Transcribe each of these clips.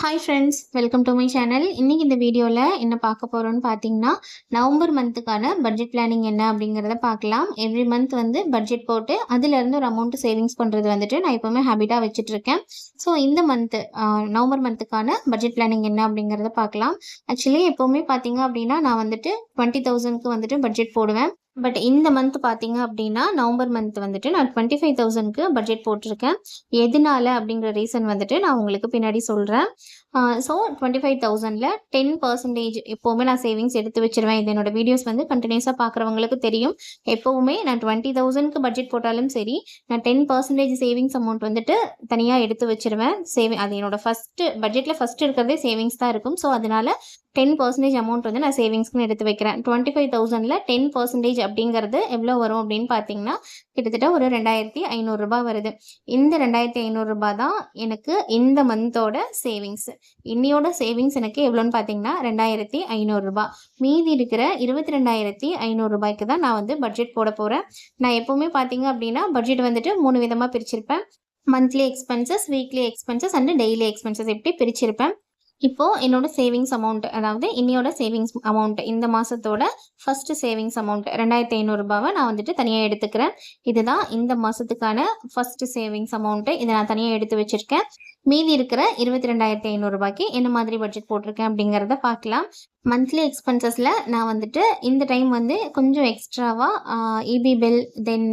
Hi friends welcome to my channel இன்றைக்கி இந்த வீடியோவில் என்ன பார்க்க போகிறோன்னு பார்த்தீங்கன்னா நவம்பர் மந்த்துக்கான பட்ஜெட் பிளானிங் என்ன அப்படிங்கிறத பார்க்கலாம். எவ்ரி மந்த் வந்து பட்ஜெட் போட்டு அதுலேருந்து ஒரு அமௌண்ட்டு சேவிங்ஸ் பண்ணுறது வந்துட்டு நான் எப்போவுமே ஹேபிட்டாக வச்சுட்ருக்கேன் ஸோ இந்த மந்த்து நவம்பர் மந்த்துக்கான பட்ஜெட் பிளானிங் என்ன அப்படிங்கிறத பார்க்கலாம். ஆக்சுவலி எப்போவுமே பார்த்தீங்க அப்படின்னா நான் வந்துட்டு டுவெண்ட்டி தௌசண்ட்க்கு வந்துட்டு பட்ஜெட் போடுவேன். பட் இந்த மந்த் பார்த்தீங்க அப்படின்னா நவம்பர் மந்த் வந்துட்டு நான் டுவெண்ட்டி ஃபைவ் தௌசண்ட்க்கு பட்ஜெட் போட்டிருக்கேன். எதனால அப்படிங்கிற ரீசன் வந்துட்டு நான் உங்களுக்கு பின்னாடி சொல்கிறேன் ஸோ டுவெண்ட்டி ஃபைவ் தௌசண்டில் டென் பர்சன்டேஜ் எப்போவுமே நான் சேவிங்ஸ் எடுத்து வச்சிருவேன். இது என்னோட வீடியோஸ் வந்து கண்டினியூஸாக பார்க்குறவங்களுக்கு தெரியும். எப்போவுமே நான் டுவெண்ட்டி தௌசண்ட்க்கு பட்ஜெட் போட்டாலும் சரி நான் டென் பர்சன்டேஜ் சேவிங்ஸ் அமௌண்ட் வந்துட்டு தனியாக எடுத்து வச்சிருவேன். சேவிங் அது என்னோட ஃபஸ்ட்டு பட்ஜெட்டில் ஃபஸ்ட்டு இருக்கிறதே சேவிங்ஸ் தான் இருக்கும். ஸோ அதனால டென் பர்சன்டேஜ் அமௌண்ட் வந்து நான் சேவிங்ஸ்க்குன்னு எடுத்து வைக்கிறேன். டுவெண்ட்டி ஃபைவ் தௌசண்டில் டென் பர்சன்டேஜ் அப்படிங்கிறது எவ்வளோ வரும் அப்படின்னு பார்த்தீங்கன்னா கிட்டத்தட்ட ஒரு ரெண்டாயிரத்தி ஐநூறுரூபா வருது. இந்த ரெண்டாயிரத்தி ஐநூறுரூபா தான் எனக்கு இந்த மந்தோட சேவிங்ஸ் இன்னையோட சேவிங்ஸ் எனக்கு எவ்வளோன்னு பார்த்தீங்கன்னா ரெண்டாயிரத்தி ஐநூறுரூபா மீதி இருக்கிற இருபத்தி ரெண்டாயிரத்தி ஐநூறுரூபாய்க்கு தான் நான் வந்து பட்ஜெட் போட போகிறேன் நான் எப்போவுமே பார்த்தீங்க அப்படின்னா பட்ஜெட் வந்துட்டு மூணு விதமாக பிரிச்சிருப்பேன். Monthly expenses weekly expenses and daily expenses எப்படி பிரிச்சிருப்பேன். இப்போது என்னோட சேவிங்ஸ் அமௌண்ட் அதாவது இன்னையோட சேவிங்ஸ் அமௌண்ட் இந்த மாதத்தோட ஃபர்ஸ்ட் சேவிங்ஸ் அமௌண்ட் ரெண்டாயிரத்தி ஐநூறுரூபாவை நான் வந்துட்டு தனியாக எடுத்துக்கிறேன். இதுதான் இந்த மாதத்துக்கான ஃபர்ஸ்ட் சேவிங்ஸ் அமௌண்ட்டு இதை நான் தனியாக எடுத்து வச்சுருக்கேன். மீதி இருக்கிற இருபத்தி ரெண்டாயிரத்தி ஐநூறுரூபாய்க்கு என்ன மாதிரி பட்ஜெட் போட்டிருக்கேன் அப்படிங்கிறத பார்க்கலாம். மந்த்லி எக்ஸ்பென்சஸில் நான் வந்துட்டு இந்த டைம் வந்து கொஞ்சம் எக்ஸ்ட்ராவாக EB bill then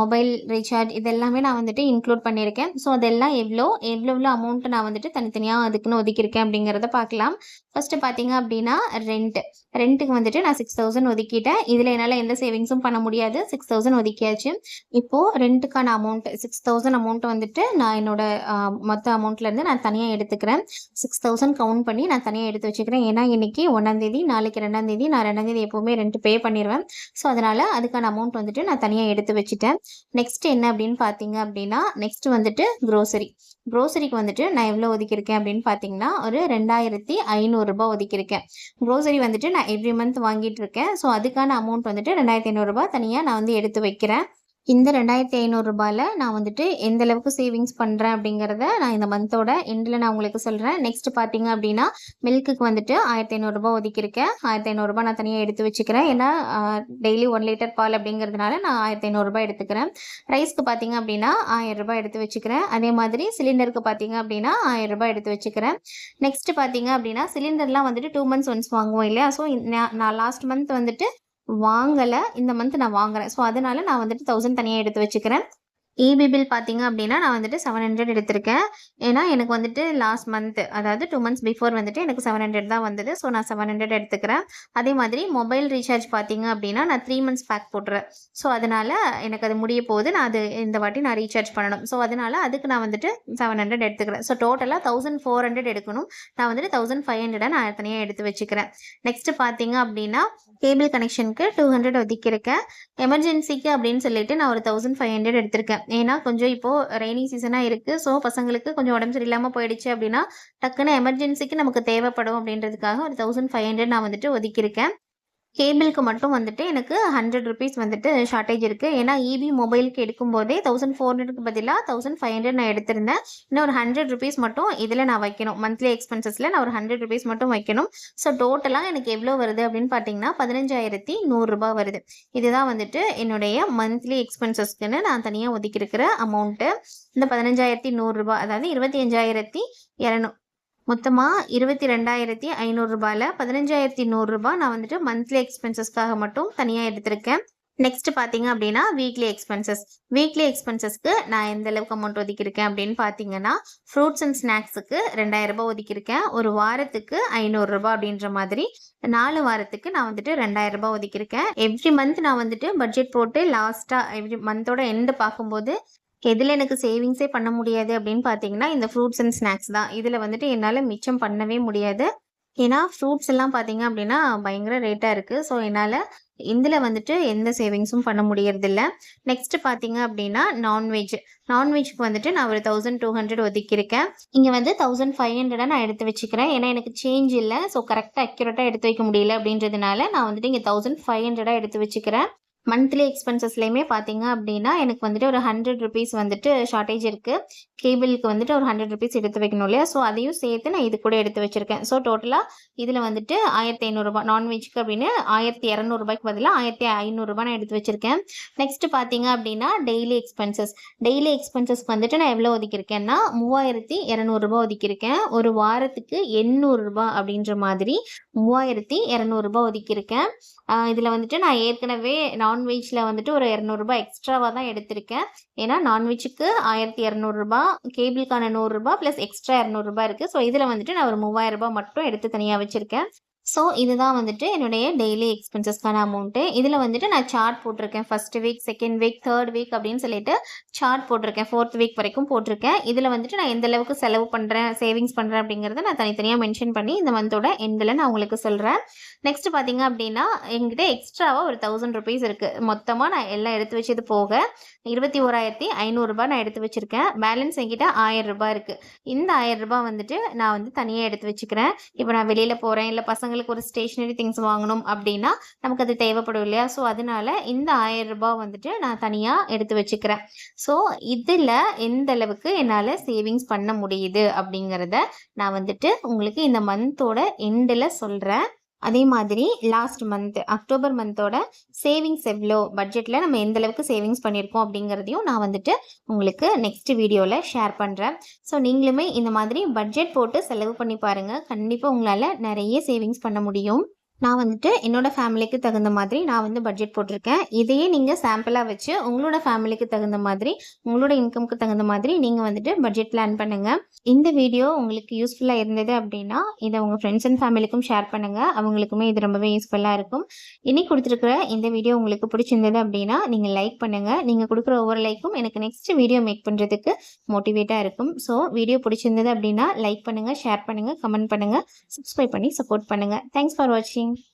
mobile recharge இதெல்லாமே நான் வந்துட்டு இன்க்ளூட் பண்ணியிருக்கேன். ஸோ அதெல்லாம் எவ்வளோ எவ்வளோ எவ்வளோ அமௌண்ட்டு நான் வந்துட்டு தனித்தனியாக அதுக்குன்னு ஒதுக்கியிருக்கேன் அப்படிங்கிறத பார்க்கலாம். ஃபஸ்ட்டு பார்த்தீங்க அப்படின்னா ரெண்ட் ரெண்ட்டுக்கு வந்துட்டு நான் சிக்ஸ் தௌசண்ட் ஒதுக்கிட்டேன். இதில் என்னால் எந்த சேவிங்ஸும் பண்ண முடியாது. சிக்ஸ் தௌசண்ட் ஒதுக்கியாச்சு. இப்போது ரெண்ட்டுக்கான அமௌண்ட் சிக்ஸ் தௌசண்ட் அமௌண்ட் வந்துட்டு நான் என்னோட மொத்த அமௌண்ட்லேருந்து நான் தனியாக எடுத்துக்கிறேன். சிக்ஸ் தௌசண்ட் கவுண்ட் பண்ணி நான் தனியாக எடுத்து வச்சுக்கிறேன். ஏன்னா இன்னைக்கு ஒன்றாந்தேதி நாளைக்கு ரெண்டாந்தேதி நான் ரெண்டாந்தேதி எப்போவுமே ரெண்டு பே பண்ணிடுவேன் ஸோ அதனால் அதுக்கான அமௌண்ட் வந்துட்டு நான் தனியாக எடுத்து வச்சுட்டேன். நெக்ஸ்ட் என்ன அப்படின்னு பார்த்தீங்க அப்படின்னா நெக்ஸ்ட் வந்துட்டு க்ரோசரி க்ரோசரிக்கு வந்துட்டு நான் எவ்வளோ ஒதுக்கியிருக்கேன் அப்படின்னு பார்த்தீங்கன்னா ஒரு ரெண்டாயிரத்தி ஐநூறுரூபா ஒதுக்கியிருக்கேன். க்ரோசரி வந்துட்டு நான் எவ்ரி மந்த் வாங்கிட்டு இருக்கேன். ஸோ அதுக்கான அமௌண்ட் வந்துட்டு ரெண்டாயிரத்தி ஐநூறுரூபா தனியாக நான் வந்து எடுத்து வைக்கிறேன். இந்த ரெண்டாயிரத்தி ஐநூறுரூபாயில் நான் வந்துட்டு எந்த அளவுக்கு சேவிங்ஸ் பண்ணுறேன் அப்படிங்கிறத நான் இந்த மந்தோட எண்டில் நான் உங்களுக்கு சொல்கிறேன் நெக்ஸ்ட் பார்த்தீங்க அப்படின்னா மில்க்குக்கு வந்துட்டு ஆயிரத்தி ஐநூறுரூபா ஒதுக்கியிருக்கேன். ஆயிரத்தி ஐநூறுரூபா நான் தனியாக எடுத்து வச்சுக்கிறேன். ஏன்னா டெய்லி ஒன் லிட்டர் பால் அப்படிங்கிறதுனால நான் ஆயிரத்தி ஐநூறுரூபா எடுத்துக்கிறேன். ரைஸ்க்கு பார்த்தீங்க அப்படின்னா ஆயிரரூபா எடுத்து வச்சுக்கிறேன். அதே மாதிரி சிலிண்டருக்கு பார்த்தீங்க அப்படின்னா ஆயிரரூபா எடுத்து வச்சுக்கிறேன். நெக்ஸ்ட் பார்த்தீங்க அப்படின்னா சிலிண்டர்லாம் வந்துட்டு டூ மந்த்ஸ் ஒன்ஸ் வாங்குவோம் இல்லையா? ஸோ நான் லாஸ்ட் மந்த் வந்துட்டு வாங்கலை. இந்த மந்த் நான் வாங்குறேன். ஸோ அதனால நான் வந்துட்டு தௌசண்ட் தனியாக எடுத்து வச்சுக்கிறேன். இபி பில் பார்த்தீங்க அப்படின்னா நான் வந்துட்டு செவன் ஹண்ட்ரட் எடுத்திருக்கேன். ஏன்னா எனக்கு வந்துட்டு லாஸ்ட் மந்த் அதாவது டூ மந்த்ஸ் பிஃபோர் வந்துட்டு எனக்கு செவன் ஹண்ட்ரட் தான் வந்தது. ஸோ நான் செவன் ஹண்ட்ரட் எடுத்துக்கிறேன். அதே மாதிரி மொபைல் ரீசார்ஜ் பார்த்தீங்க அப்படின்னா நான் த்ரீ மந்த்ஸ் பேக் போட்டுறேன். ஸோ அதனால் எனக்கு அது முடிய போகுது. நான் அது இந்த வாட்டி நான் ரீசார்ஜ் பண்ணணும். ஸோ அதனால் அதுக்கு நான் வந்துட்டு செவன் ஹண்ட்ரட் எடுத்துக்கிறேன். ஸோ டோட்டலாக தௌசண்ட் ஃபோர் ஹண்ட்ரட் எடுக்கணும். நான் வந்துட்டு தௌசண்ட் ஃபைவ் ஹண்ட்ரடை நான் தனியாக எடுத்து வச்சுக்கிறேன். நெக்ஸ்ட்டு பார்த்தீங்க அப்படின்னா கேபிள் கனெக்ஷனுக்கு டூ ஹண்ட்ரட் ஒதுக்கியிருக்கேன். எமர்ஜென்சிக்கு அப்படின்னு சொல்லிட்டு நான் ஒரு தௌசண்ட் ஃபைவ் ஹண்ட்ரட் எடுத்திருக்கேன். ஏன்னா கொஞ்சம் இப்போது ரெய்னி சீசனாக இருக்குது ஸோ பசங்களுக்கு கொஞ்சம் உடம்பு சரியில்லாமல் போயிடுச்சு அப்படின்னா டக்குன்னு எமர்ஜென்சிக்கு நமக்கு தேவைப்படும் அப்படின்றதுக்காக ஒரு தௌசண்ட் ஃபைவ் ஹண்ட்ரட் நான் வந்துட்டு ஒதுக்கியிருக்கேன். கேபிளுக்கு மட்டும் வந்துட்டு எனக்கு ஹண்ட்ரட் ருபீஸ் வந்துட்டு ஷார்ட்டேஜ் இருக்குது ஏன்னா இபி மொபைலுக்கு எடுக்கும்போதே தௌசண்ட் ஃபோர் ஹண்ட்ரடுக்கு பதிலாக தௌசண்ட் ஃபைவ் ஹண்ட்ரட் நான் எடுத்திருந்தேன். இன்னும் ஒரு ஹண்ட்ரட் ருபீஸ் மட்டும் இதில் நான் வைக்கணும். மந்த்லி எக்ஸ்பென்சஸில் நான் ஒரு ஹண்ட்ரட் ருபீஸ் மட்டும் வைக்கணும். ஸோ டோட்டலாக எனக்கு எவ்வளோ வருது அப்படின்னு பார்த்தீங்கன்னா பதினஞ்சாயிரத்தி நூறுரூபா வருது. இதுதான் வந்துட்டு என்னுடைய மந்த்லி எக்ஸ்பென்சஸ்க்குன்னு நான் தனியாக ஒதுக்கியிருக்கிற அமௌண்ட்டு இந்த பதினஞ்சாயிரத்தி நூறுரூபா அதாவது இருபத்தி அஞ்சாயிரத்தி இரநூ மொத்தமாக இருபத்தி ரெண்டாயிரத்தி ஐநூறுரூபாயில் பதினஞ்சாயிரத்தி நூறுரூபா நான் வந்துட்டு மந்த்லி எக்ஸ்பென்சஸ்க்காக மட்டும் தனியாக எடுத்திருக்கேன். நெக்ஸ்ட் பார்த்தீங்க அப்படின்னா வீக்லி எக்ஸ்பென்சஸ் வீக்லி எக்ஸ்பென்சஸ்க்கு நான் எந்த அளவுக்கு அமௌண்ட் ஒதுக்கியிருக்கேன் அப்படின்னு பார்த்தீங்கன்னா ஃப்ரூட்ஸ் அண்ட் ஸ்நாக்ஸுக்கு ரெண்டாயிரம் ரூபாய் ஒதுக்கியிருக்கேன். ஒரு வாரத்துக்கு ஐநூறுரூபா அப்படின்ற மாதிரி நாலு வாரத்துக்கு நான் வந்துட்டு ரெண்டாயிரம் ரூபாய் ஒதுக்கியிருக்கேன். எவ்ரி மந்த் நான் வந்துட்டு பட்ஜெட் போட்டு லாஸ்ட்டாக எவ்ரி மந்தோட எண்டு பார்க்கும்போது எதில் எனக்கு சேவிங்ஸே பண்ண முடியாது அப்படின்னு பார்த்தீங்கன்னா இந்த ஃப்ரூட்ஸ் அண்ட் ஸ்நாக்ஸ் தான். இதில் வந்துட்டு என்னால் மிச்சம் பண்ணவே முடியாது. ஏன்னா ஃப்ரூட்ஸ் எல்லாம் பார்த்தீங்க அப்படின்னா பயங்கர ரேட்டாக இருக்குது ஸோ என்னால் இதில் வந்துட்டு எந்த சேவிங்ஸும் பண்ண முடியறதில்ல. நெக்ஸ்ட் பார்த்தீங்க அப்படின்னா நான்வெஜ் நான்வெஜ்க்கு வந்துட்டு நான் ஒரு தௌசண்ட் டூ ஹண்ட்ரட் ஒதுக்கியிருக்கேன். இங்கே வந்து தௌசண்ட் ஃபைவ் ஹண்ட்ரடாக நான் எடுத்து வச்சுக்கிறேன். ஏன்னா எனக்கு சேஞ்ச் இல்லை. ஸோ கரெக்டாக அக்யூரேட்டாக எடுத்து வைக்க முடியல அப்படின்றதுனால நான் வந்துட்டு இங்கே தௌசண்ட் ஃபைவ் ஹண்ட்ரடாக எடுத்து வச்சுக்கிறேன். மந்த்லி எக்ஸ்பென்சஸ்லையுமே பார்த்தீங்க அப்படின்னா எனக்கு வந்துட்டு ஒரு ஹண்ட்ரட் ருபீஸ் வந்துட்டு ஷார்ட்டேஜ் இருக்குது கேபிளுக்கு வந்துட்டு ஒரு ஹண்ட்ரட் ருபீஸ் எடுத்து வைக்கணும் இல்லையா? ஸோ அதையும் சேர்த்து நான் இது கூட எடுத்து வச்சுருக்கேன். ஸோ டோட்டலாக இதில் வந்துட்டு ஆயிரத்தி ஐநூறுரூபா நான்வெஜ்க்கு அப்படின்னு ஆயிரத்தி இரநூறுபாய்க்கு பதிலாக ஆயிரத்தி ஐநூறுரூபா நான் எடுத்து வச்சுருக்கேன். நெக்ஸ்ட் பார்த்தீங்க அப்படின்னா டெய்லி எக்ஸ்பென்சஸ் டெய்லி எக்ஸ்பென்சஸ்க்கு வந்துட்டு நான் எவ்வளோ ஒதுக்கியிருக்கேன்னா மூவாயிரத்தி இரநூறுபா ஒதுக்கியிருக்கேன். ஒரு வாரத்துக்கு எண்ணூறுரூபா அப்படின்ற மாதிரி மூவாயிரத்தி இரநூறுபா ஒதுக்கியிருக்கேன். இதில் வந்துட்டு நான் ஏற்கனவே நான்வெஜ்ஜில் வந்துட்டு ஒரு இரநூறுபா எக்ஸ்ட்ராவாக தான் எடுத்திருக்கேன். ஏன்னா நான்வெஜ்ஜுக்கு ஆயிரத்தி இரநூறுபா கேபிளுக்கான நூறுரூபா ப்ளஸ் எக்ஸ்ட்ரா இரநூறுபா இருக்குது ஸோ இதில் வந்துட்டு நான் ஒரு மூவாயிரரூபா மட்டும் எடுத்து தனியாக வச்சுருக்கேன். ஸோ இதுதான் வந்துட்டு என்னுடைய டெய்லி எக்ஸ்பென்சஸ்க்கான அமௌண்ட்டு இதில் வந்துட்டு நான் சார்ட் போட்டிருக்கேன். First week second week third week அப்படின்னு சொல்லிட்டு சார்ட் போட்டிருக்கேன். ஃபோர்த் வீக் வரைக்கும் போட்டிருக்கேன். இதில் வந்துட்டு நான் எந்த அளவுக்கு செலவு பண்ணுறேன் சேவிங்ஸ் பண்ணுறேன் அப்படிங்கிறத நான் தனித்தனியாக மென்ஷன் பண்ணி இந்த மந்தோட எண்டில் நான் உங்களுக்கு சொல்கிறேன் நெக்ஸ்ட் பார்த்தீங்க அப்படின்னா எங்கிட்ட எக்ஸ்ட்ராவாக ஒரு தௌசண்ட் ருபீஸ் இருக்குது மொத்தமாக நான் எல்லாம் எடுத்து வச்சது போக இருபத்தி ஓராயிரத்தி ஐநூறுரூபா நான் எடுத்து வச்சுருக்கேன். பேலன்ஸ் என்கிட்ட ஆயிரம் ரூபாய் இருக்குது இந்த ஆயிரம் ரூபாய் வந்துட்டு நான் வந்து தனியாக எடுத்து வச்சுக்கிறேன். இப்போ நான் வெளியில் போகிறேன் இல்லை பசங்களுக்கு ஒரு ஸ்டேஷ்னரி திங்ஸ் வாங்கணும் அப்படின்னா நமக்கு அது தேவைப்படும் இல்லையா? ஸோ அதனால இந்த ஆயிரம் ரூபாய் வந்துட்டு நான் தனியாக எடுத்து வச்சுக்கிறேன். ஸோ இதில் எந்த அளவுக்கு என்னால் சேவிங்ஸ் பண்ண முடியுது அப்படிங்கிறத நான் வந்துட்டு உங்களுக்கு இந்த மந்தோட எண்டில் சொல்கிறேன் அதே மாதிரி லாஸ்ட் மந்த் அக்டோபர் மந்தோட சேவிங்ஸ் எவ்வளோ பட்ஜெட்டில் நம்ம எந்த அளவுக்கு சேவிங்ஸ் பண்ணியிருக்கோம் அப்படிங்கிறதையும் நான் வந்துட்டு உங்களுக்கு நெக்ஸ்ட் வீடியோவில் ஷேர் பண்ணுறேன் ஸோ நீங்களுமே இந்த மாதிரி பட்ஜெட் போட்டு செலவு பண்ணி பாருங்கள் கண்டிப்பாக உங்களால் நிறைய சேவிங்ஸ் பண்ண முடியும். நான் வந்துட்டு என்னோடய ஃபேமிலிக்கு தகுந்த மாதிரி நான் வந்து பட்ஜெட் போட்டிருக்கேன். இதையே நீங்கள் சாம்பிளாக வச்சு உங்களோட ஃபேமிலிக்கு தகுந்த மாதிரி உங்களோட இன்கம்க்கு தகுந்த மாதிரி நீங்கள் வந்துட்டு பட்ஜெட் பிளான் பண்ணுங்கள் இந்த வீடியோ உங்களுக்கு யூஸ்ஃபுல்லாக இருந்தது அப்படின்னா இதை உங்கள் ஃப்ரெண்ட்ஸ் அண்ட் ஃபேமிலிக்கும் ஷேர் பண்ணுங்கள் அவங்களுக்குமே இது ரொம்பவே யூஸ்ஃபுல்லாக இருக்கும். இனி கொடுத்துருக்குற இந்த வீடியோ உங்களுக்கு பிடிச்சிருந்தது அப்படின்னா நீங்கள் லைக் பண்ணுங்கள் நீங்கள் கொடுக்குற ஒவ்வொரு லைக்கும் எனக்கு நெக்ஸ்ட் வீடியோ மேக் பண்ணுறதுக்கு மோட்டிவேட்டாக இருக்கும். ஸோ வீடியோ பிடிச்சிருந்தது அப்படின்னா லைக் பண்ணுங்கள் ஷேர் பண்ணுங்கள் கமெண்ட் பண்ணுங்கள் சப்ஸ்கிரைப் பண்ணி சப்போர்ட் பண்ணுங்கள் தேங்க்ஸ் ஃபார் வாட்சிங் James